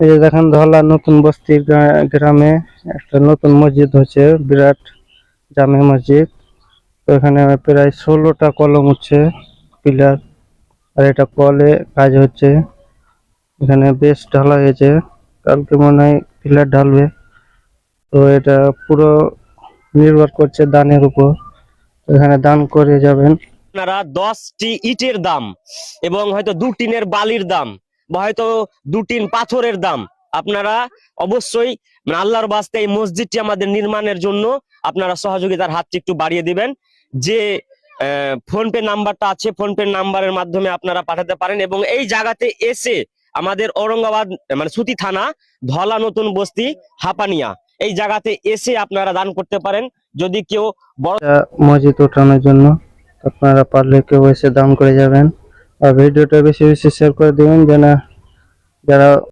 এই যে দেখেন ধলা নতুন বস্তির গ্রা- গ্রামে একটা নতুন মসজিদ হচ্ছে, বিরাট জামে মসজিদ। তো এখানে প্রায় ষোলোটা কলম হচ্ছে, পিলার। আর এটা কলে কাজ হচ্ছে। এখানে বেশ ঢালা হয়েছে। কালকে মনে হয় পিলার ঢালবে। তো এটা পুরো নির্ভর করছে দানের উপর। এখানে দান করে যাবেন। আপনারা দশটি ইটের দাম এবং হয়তো দু টিনের বালির দাম। বা হয়তো দু টিন পাথরের দাম। আপনারা অবশ্যই মানে আল্লাহর বাস্তে এই মসজিদটি আমাদের নির্মাণের জন্য আপনারা সহযোগিতার হাতটি একটু বাড়িয়ে দিবেন। যে ফোন পে নাম্বারটা আছে ফোন পে নাম্বারের মাধ্যমে আপনারা পাঠাতে পারেন এবং এই জায়গাতে এসে আমাদের ঔরঙ্গাবাদ মানে সুতি থানা, ধলা নতুন বস্তি, হাপানিয়া, এই জায়গাতে এসে আপনারা দান করতে পারেন। যদি কেউ বড় মসজিদ ওঠানোর জন্য, আপনারা পারলে কেউ এসে দান করে যাবেন। আর ভিডিওটা বেশি বেশি শেয়ার করে দিবেন যেন যারা